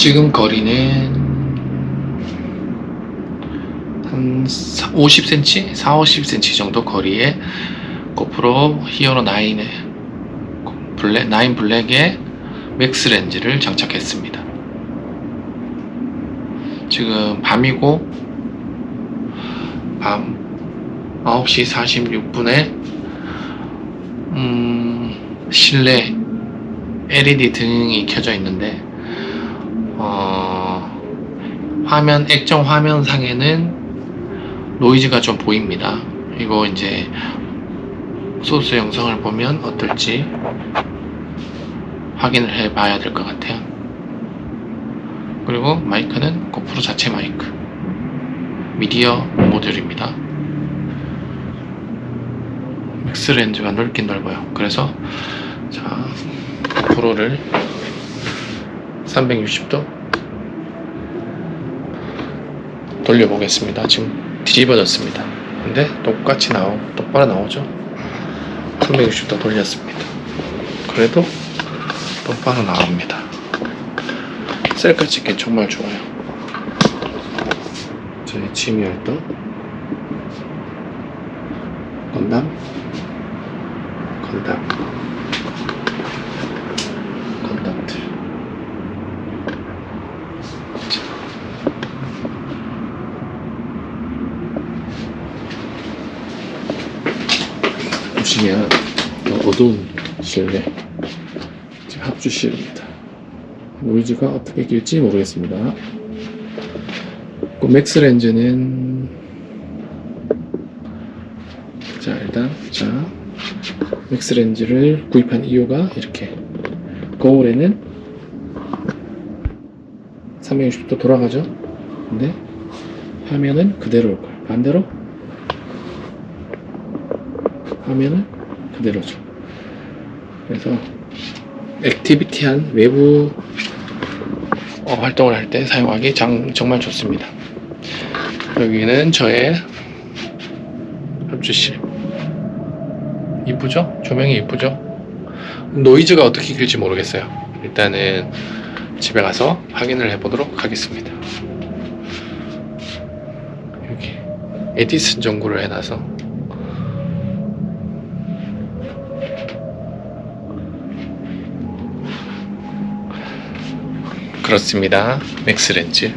지금 거리는 한 50cm? 4, 50cm 정도 거리에 고프로 히어로 9의 블랙, 9 블랙의 맥스 렌즈를 장착했습니다. 지금 밤이고 밤 9시 46분에 음, 실내 LED 등이 켜져 있는데 어, 화면 액정 화면상에는 노이즈가 좀 보입니다. 이거 이제 소스 영상을 보면 어떨지 확인을 해 봐야 될 것 같아요. 그리고 마이크는 고프로 자체 마이크 미디어 모듈입니다. 맥스 렌즈가 넓긴 넓어요. 그래서 자 고프로를 360도 돌려보겠습니다. 지금 뒤집어졌습니다. 근데 똑같이 나오, 똑바로 나오죠? 360도 돌렸습니다. 그래도 똑바로 나옵니다. 셀카 찍기 정말 좋아요. 저희 취미 활동 건담 건담 건담들 보시면 어두운 실내 지금 합주실입니다. 노이즈가 어떻게 길지 모르겠습니다. 그 맥스 렌즈는 자 일단 자 맥스 렌즈를 구입한 이유가 이렇게 거울에는 360도 돌아가죠. 근데 화면은 그대로일 거예요. 반대로 화면은 그대로죠. 그래서 액티비티한 외부 어, 활동을 할 때 사용하기 장, 정말 좋습니다. 여기는 저의 합주실. 이쁘죠? 조명이 이쁘죠? 노이즈가 어떻게 길지 모르겠어요. 일단은 집에 가서 확인을 해보도록 하겠습니다. 여기 에디슨 전구를 해놔서 그렇습니다. 맥스 렌즈.